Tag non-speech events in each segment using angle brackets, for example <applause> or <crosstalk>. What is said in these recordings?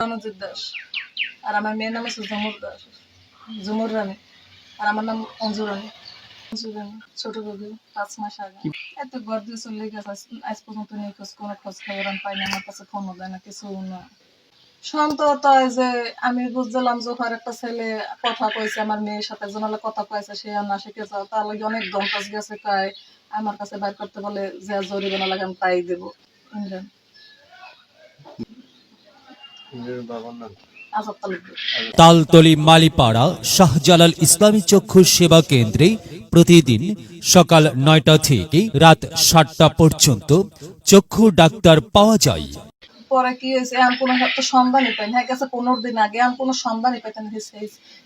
রণজিৎ দাস। আর আমার মেয়ের নাম হচ্ছে ঝুমুর দাস। ঝুমুর রানী। আর আমার নাম অঞ্জু রানী। ছোট বেবি পাঁচ মাস আগে। এত ঘর দিয়ে চলে গেছে আজ- পর্যন্ত কোনো খোঁজ খবর আমি পাই না আমার কাছে ফোনও দেয় না কিছু না। সন্তত যে আমি বুঝলাম যে ওখানে একটা ছেলে কথা কইছে আমার মেয়ের সাথে জনালে কথা কয়েছে সে আর না শিখে যাও তার লাগে অনেক দমকাজ গেছে কয় আমার কাছে বাইর করতে বলে যে জরিমানা লাগে আমি তাই দেবো ইমরান বাবার নাম আজাদ তালুকদার তালতলি মালিপাড়া শাহজালাল ইসলামী চক্ষু সেবা কেন্দ্রে প্রতিদিন সকাল নয়টা থেকে রাত সাতটা পর্যন্ত চক্ষু ডাক্তার পাওয়া যায়। পরে কি হয়েছে? কোনো একটা সন্ধানই পাই হ্যাঁ গেছে পনেরো দিন আগে। আমি কোনো সন্ধানই পাইতাম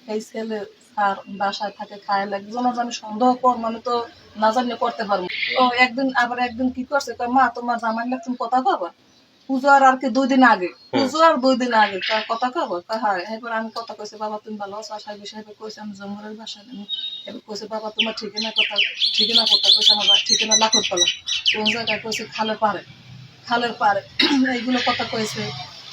সেই ছেলে আর বাসায় থাকে, খায় লাগে। সন্দেহ কর মানে তো না জানিয়ে করতে পারব। ও একদিন আবার একদিন কি করছে? মা, তোমার জামাই লাগে তুমি কথা কবা আর কি দুই দিন আগে। দুই দিন আগে। কথা কবা হ্যাঁ এবার আমি কথা কইছি বাবা তুমি ভালো আছো? আশা বিষয় কইছি আমি বাসায় এবার কইছে বাবা তোমার ঠিকানা কথা ঠিকানা কথা কইছে আমার ঠিকানা লাখর তলা কোন জায়গায় কইছে খালে পারে খালের পারে <clears throat> এইগুলো কথা কয়েছে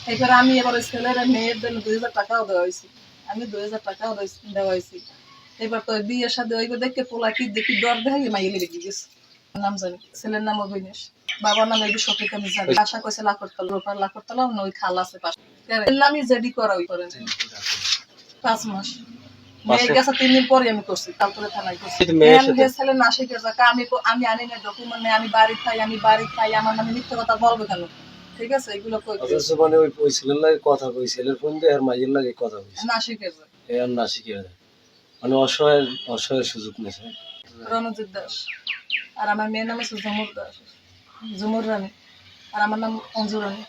এবার আমি এবার ছেলের মেয়ের জন্য দুই হাজার টাকাও দেওয়া হয়েছে আমি দুই হাজার টাকাও দেওয়া- হয়েছে এবার তো বিয়ের সাথে ওইবার দেখে পোলা কি দেখি ডর দেখাই মাইয়ে লেগে গেছে নাম জানি ছেলের নাম অবিনেশ। বাবার নাম এই সঠিক আমি জানি। আশা কইছে লাখরতলা ওপার লাখরতলা অন্য ওই খাল আছে পাশে। এর জেডি করা ওই করেন পাঁচ মাস। মেয়ে গেছে তিন দিন পরে আমি করছি কালতলে থানায় করছি। মেয়ের ছেলে না শিখে যাকে আমি আমি আনি না ডকুমেন্ট নেই আমি বাড়ি খাই আমি বাড়ি খাই আমার নামে মিথ্যে কথা বলবে কেন? ঠিক আছে এগুলো কই মানে ওই ওই ছেলের লাগে কথা কই ছেলের ফোন দিয়ে আর মাইয়ের লাগে কথা কইছে। না শিখে যায় এ না শিখে যায় মানে অসহায় অসহায় সুযোগ নিয়েছে। রণজিৎ দাস। আর আমার মেয়ের নাম হচ্ছে ঝুমুর ঝুমুর রানী। আর আমার নাম অঞ্জু রানী।